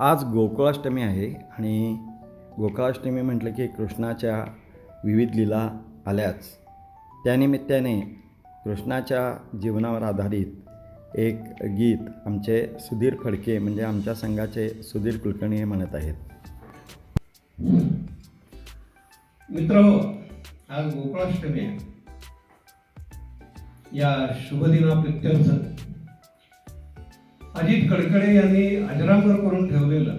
आज गोकुळाष्टमी आहे आणि गोकुळाष्टमी म्हटलं की कृष्णाच्या विविध लीला आल्याच. त्यानिमित्ताने कृष्णाच्या जीवनावर आधारित एक गीत आमचे सुधीर फडके म्हणजे आमच्या संघाचे सुधीर कुलकर्णी हे म्हणत आहेत. मित्र आज गोकुळाष्टमी या या शुभदिनाप्रित्यर्थ अजित कडकडे यांनी अजरामर करून ठेवलेलं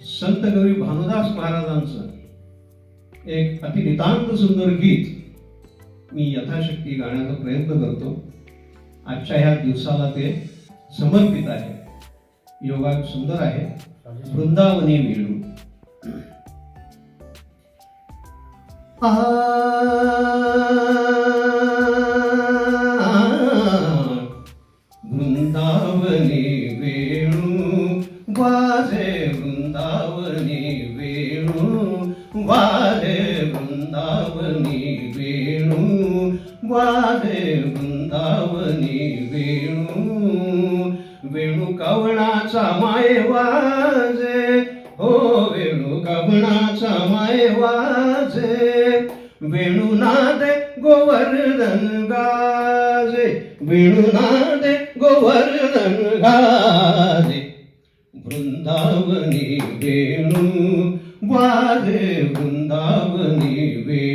संत कवी भानुदास महाराजांचं एक अतिनितांत सुंदर गीत मी यथाशक्ती गाण्याचा प्रयत्न करतो. आजच्या ह्या दिवसाला ते समर्पित आहे. योगा सुंदर आहे. वृंदावनी वेणू वाजे वृंदावनी वेणू वेणू कवणाचा माय वाजे. हो वेणू कवणाचा माय वाजे. वेणुनादे गोवर्धन गाजे. वेणू नादे गोवर्धन गाजे. वृंदावनी वेणू वाजे वृंदावनी वेणू.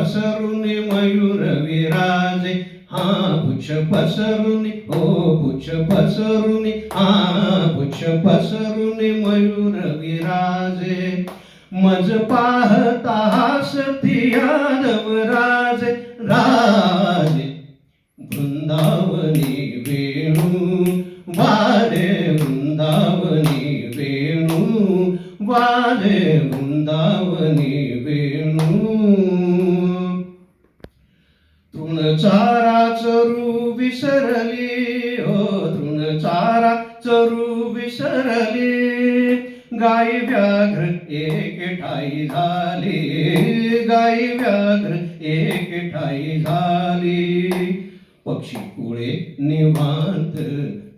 पसरून मयूर विराजे हा पुछ पसरून ओ पुछ पसरून हा पुछ पसरून मयूर विराजे. मज पाहता हसती यादव राजे राजे वृंदावनी चारा चरू विसरली हो तृणचारा चरू विसरली. गाई व्याघ्र एक ठाई झाली गाई व्याघ्र एक ठाई झाली. पक्षी कुळे निवांत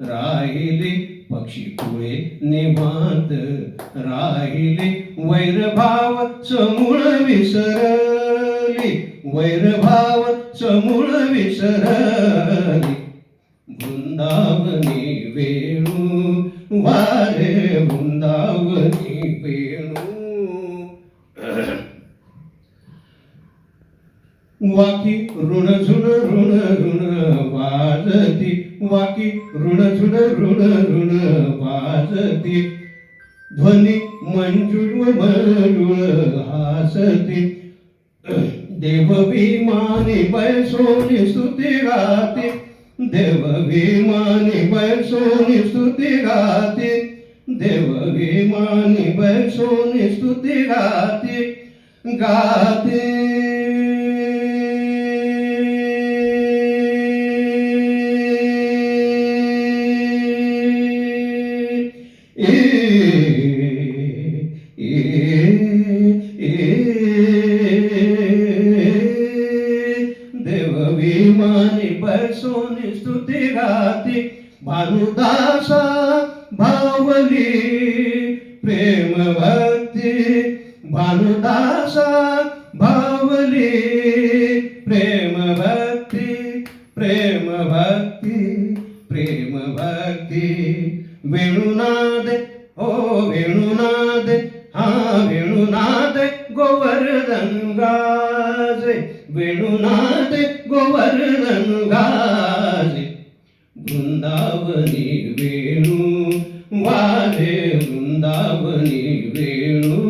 राहिले पक्षी कुळे निवांत राहिले. वैरभाव समूळ मी वैरभाव समूळ विसरली. वृंदावनी वेणू वारे वृंदावनी वेणू. वाकी ऋण झुण ऋण ऋण वाजती. वाकी ऋण झुण ऋण ऋण वाजती. ध्वनी मंजुळ मरुळ हासती. देव विमानी बैसोनी स्तुती गाते. देव विमानी बैसोनी स्तुती गाते. देव विमानी बैसोनी स्तुती गाते. गाते. ಮನೆ ಬಸೋನಿ ಸ್ತುತಿಗಾತಿ ಭಾನುದಾಸ ಭಾವಲಿ ಪ್ರೇಮ ಭಕ್ತಿ ಭಾನುದಾಸ ಭಾವಲಿ ಪ್ರೇಮ ಭಕ್ತಿ ಪ್ರೇಮ ಭಕ್ತಿ ಪ್ರೇಮ ಭಕ್ತಿ ವೇಣುನಾದ ಓ ವೇಣುನಾದ हा वेणुनाथ गोवर्धनगाजे वेणुनाथ गोवर्धनगाजे वृंदावनी वेणू वाजे वृंदावनी वेणू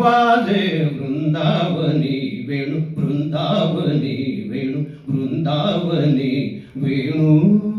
वाजे वृंदावनी वेणू वृंदावनी वेणू वृंदावनी वेणू।